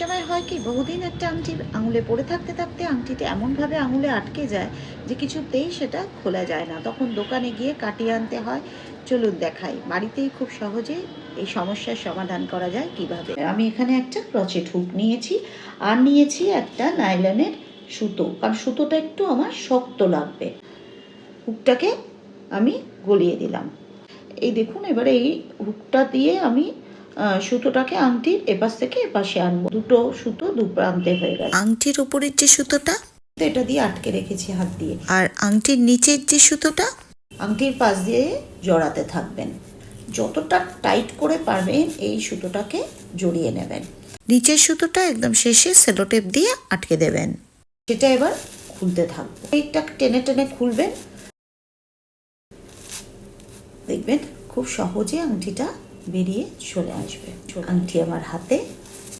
সময় হয় কি? বহুদিন একটা আংটি আঙুলে পড়ে থাকতে থাকতে আংটিটা এমনভাবে আঙুলে আটকে যায় যে কিছুতেই সেটা খোলা যায় না। তখন দোকানে গিয়ে কাটিয়ে আনতে হয়। চলুন দেখাই। বাড়িতেই খুব সহজে এই সমস্যার সমাধান করা যায় কীভাবে? আমি এখানে একটা ক্রচেট হুক নিয়েছি আর নিয়েছি একটা নাইলনের সুতো। কারণ সুতোটা একটু আমার শক্ত লাগবে। হুকটাকে আমি গলিয়ে দিলাম। এই দেখুন, এবারে এই হুকটা দিয়ে আমি সুতোটাকে আংটির এপাশ থেকে এপাশে আনব। দুটো সুতো দু প্রান্তে হয়ে গেছে। আংটির উপরের যে সুতোটা? এটা দিয়ে আটকে রেখেছি হাত দিয়ে। আর আংটির নিচের যে সুতোটা? আংটির পাশ দিয়ে জড়াতে থাকবেন। যতটা টাইট করে পারবেন এই সুতোটাকে জড়িয়ে নেবেন। নিচের সুতোটা একদম শেষে সেলোটেপ দিয়ে আটকে দেবেন। সেটা এবার খুলতে থাকব। এইটা টেনে টেনে খুলবেন। দেখবেন খুব সহজে আংটিটা বেরিয়ে চলে আসবে। আংটি আমার হাতে।